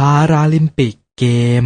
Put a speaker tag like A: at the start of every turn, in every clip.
A: พาราลิมปิกเกม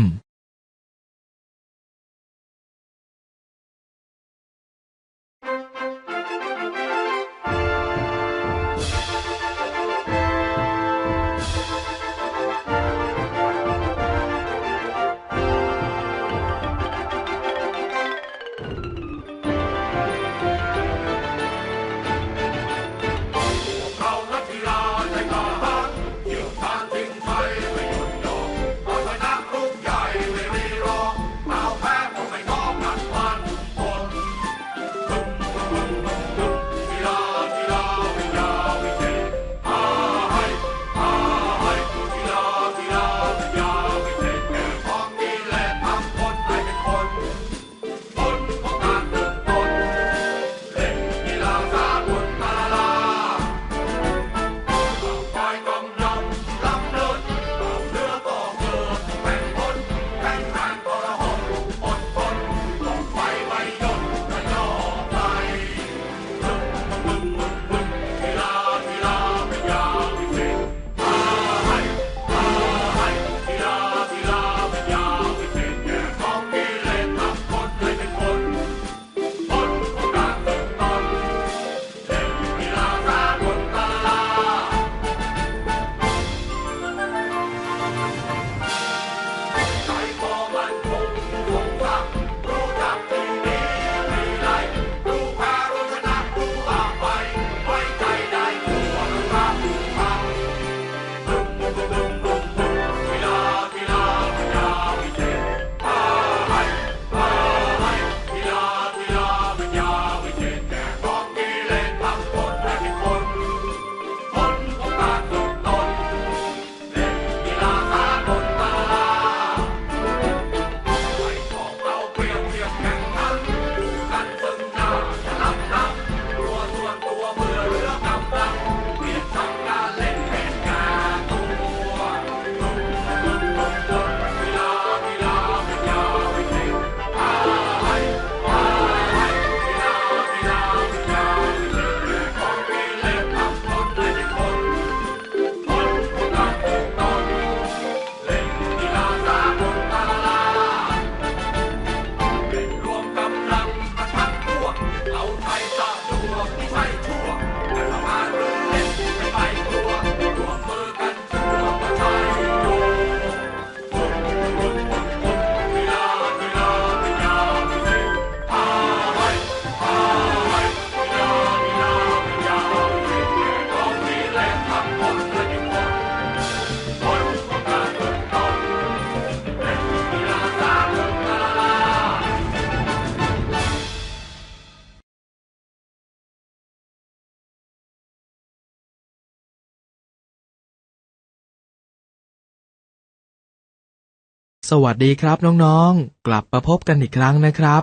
B: สวัสดีครับน้อง
A: ๆ กลับมาพบกันอีกครั้งนะครับ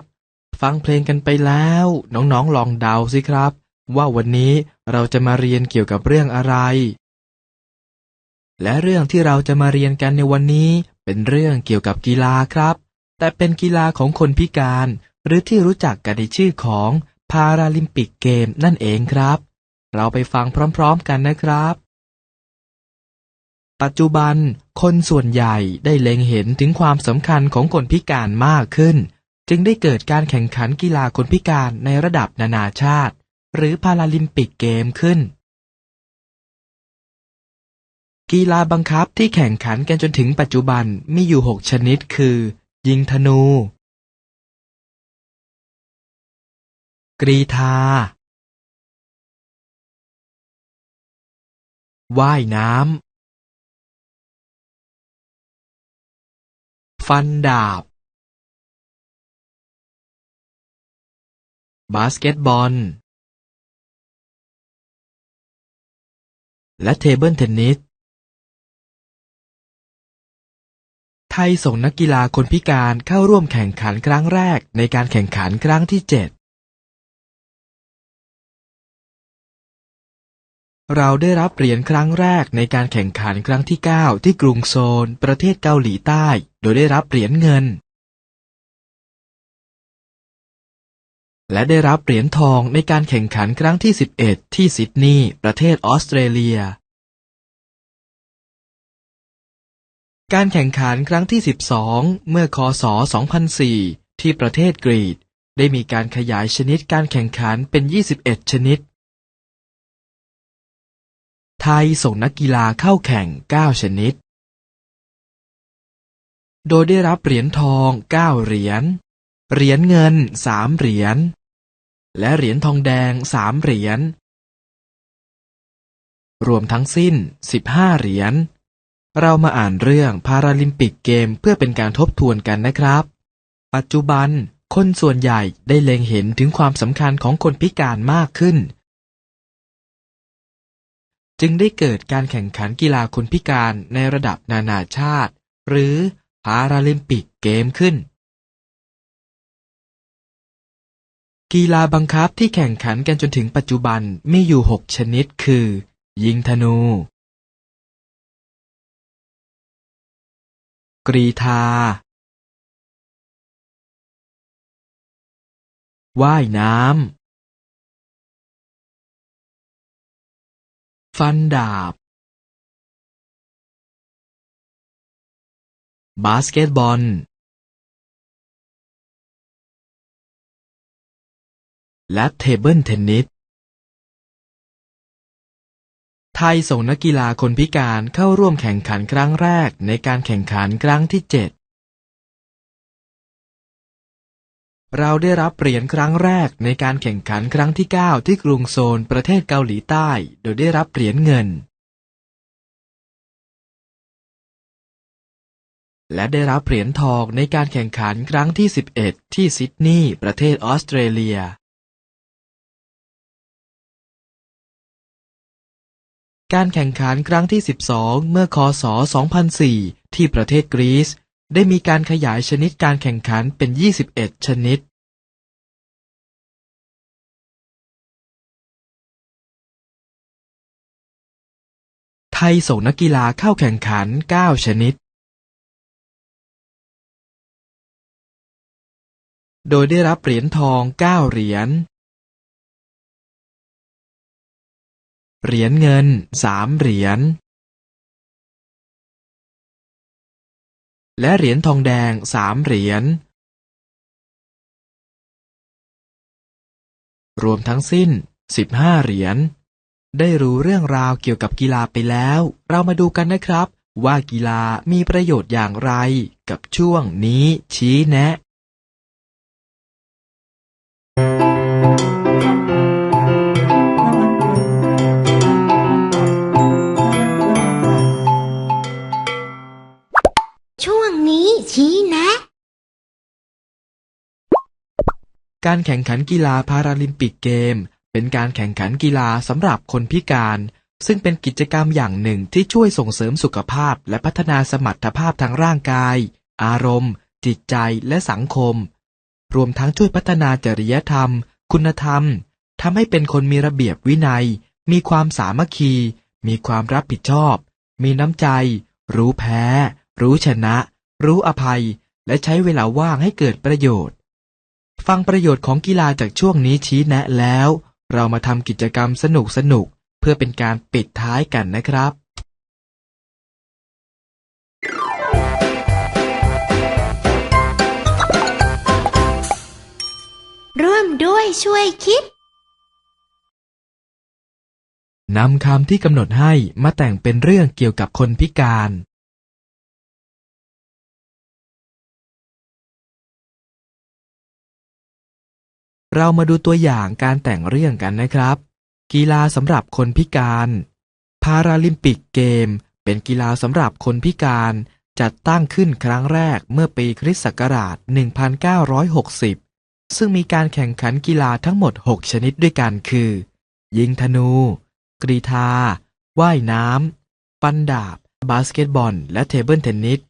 A: ฟังเพลงกันไปแล้ว น้องๆลองเดาสิครับ ว่าวันนี้เราจะมาเรียนเกี่ยวกับเรื่องอะไร และเรื่องที่เราจะมาเรียนกันในวันนี้ เป็นเรื่องเกี่ยวกับกีฬาครับ แต่เป็นกีฬาของคนพิการ หรือที่รู้จักกันในชื่อของพาราลิมปิกเกมนั่นเองครับ เราไปฟังพร้อมๆกันนะครับ ปัจจุบันคนส่วนใหญ่ได้เล็งเห็นถึงความสำคัญของคนพิการมากขึ้น จึงได้เกิดการแข่งขันกีฬาคนพิการในระดับนานาชาติ หรือพาราลิมปิกเกมขึ้น กีฬาบังคับที่แข่งขันกันจนถึงปัจจุบันมีอยู่ 6 ชนิดคือ ยิงธนู กรีธาว่ายน้ำ ฟันดาบบาสเกตบอล และเทเบิลเทนนิส ไทยส่งนักกีฬาคนพิการเข้าร่วมแข่งขันครั้งแรกในการแข่งขันครั้งที่7เราได้รับเหรียญครั้งแรกในการแข่งขันครั้งที่ 9 ที่กรุงโซลประเทศเกาหลีใต้ โดยได้รับเหรียญเงิน และได้รับเหรียญทองในการแข่งขันครั้งที่ 11 ที่ซิดนีย์ประเทศออสเตรเลีย การแข่งขันครั้งที่ 12 เมื่อคศ 2004 ที่ประเทศกรีกได้มีการขยายชนิดการแข่งขันเป็น 21 ชนิด ไทยส่งนักกีฬาเข้าแข่ง 9 ชนิด โดยได้รับเหรียญทอง9เหรียญ เหรียญเงิน3เหรียญ และเหรียญทองแดง3เหรียญ รวมทั้งสิ้น15เหรียญ เรามาอ่านเรื่องพาราลิมปิกเกมเพื่อเป็นการทบทวนกันนะครับ ปัจจุบันคนส่วนใหญ่ได้เล็งเห็นถึงความสำคัญของคนพิการมากขึ้น จึงได้เกิดการแข่งขันกีฬาคนพิการในระดับนานาชาติ หรือาราลิมปิกเกมขึ้น กีฬาบังคับที่แข่งขันกันจนถึงปัจจุบันมีอยู่ 6 ชนิดคือ ยิงธนู กรีธา ว่ายน้ำฟันดาบ บาสเกตบอลและเทเบิลเทนนิส ไทยส่งนักกีฬาคนพิการเข้าร่วมแข่งขันครั้งแรกในการแข่งขันครั้งที่ 7 เราได้รับเหรียญครั้งแรกในการแข่งขันครั้งที่ 9 ที่กรุงโซลประเทศเกาหลีใต้ โดยได้รับเหรียญเงิน และได้รับเหรียญทองในการแข่งขันครั้งที่ 11 ที่ซิดนีย์ประเทศออสเตรเลียการแข่งขันครั้งที่ 12 เมื่อคศ 2004 ที่ประเทศกรีซ ได้มีการขยายชนิดการแข่งขันเป็น 21 ชนิด ไทยส่งนักกีฬาเข้าแข่งขัน 9 ชนิด โดยได้รับเหรียญทอง9เหรียญ เหรียญเงิน3เหรียญ และเหรียญทองแดง3เหรียญ รวมทั้งสิ้น15เหรียญ ได้รู้เรื่องราวเกี่ยวกับกีฬาไปแล้ว เรามาดูกันนะครับ ว่ากีฬามีประโยชน์อย่างไรกับ
C: ช่วงนี้ชี้แนะ
A: การแข่งขันกีฬาพาราลิมปิกเกม เป็นการแข่งขันกีฬาสำหรับคนพิการ ซึ่งเป็นกิจกรรมอย่างหนึ่งที่ช่วยส่งเสริมสุขภาพและพัฒนาสมรรถภาพทางร่างกาย อารมณ์ จิตใจและสังคม รวมทั้งช่วยพัฒนาจริยธรรม คุณธรรมทำให้เป็นคนมีระเบียบวินัย มีความสามัคคี มีความรับผิดชอบ มีน้ำใจ รู้แพ้ รู้ชนะ รู้อภัย และใช้เวลาว่างให้เกิดประโยชน์ ฟังประโยชน์ของกีฬาจากช่วงนี้ชี้แนะแล้ว เรามาทำกิจกรรมสนุกสนุกๆเพื่อเป็นการปิดท้ายกันนะครับ
C: ร่วมด้วยช่วยคิด
A: นำคำที่กำหนดให้มาแต่งเป็นเรื่องเกี่ยวกับคนพิการ เรามาดูตัวอย่างการแต่งเรื่องกันนะครับ กีฬาสำหรับคนพิการ พาราลิมปิกเกม เป็นกีฬาสำหรับคนพิการ จัดตั้งขึ้นครั้งแรกเมื่อปีคริสต์ศักราช 1960 ซึ่งมีการแข่งขันกีฬาทั้งหมด 6 ชนิดด้วยกันคือ ยิงธนู กรีธา ว่ายน้ำฟันดาบ บาสเกตบอล และเทเบิลเทนนิส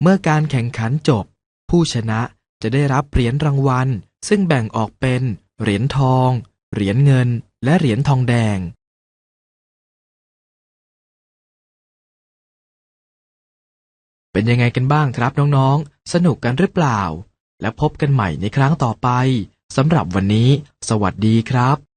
A: เมื่อการแข่งขันจบ ผู้ชนะจะได้รับเหรียญรางวัล ซึ่งแบ่งออกเป็นเหรียญทอง เหรียญเงิน และเหรียญทองแดงเป็นยังไงกันบ้างครับน้องๆ สนุกกันหรือเปล่า และพบกันใหม่ในครั้งต่อไป สำหรับวันนี้ สวัสดีครับ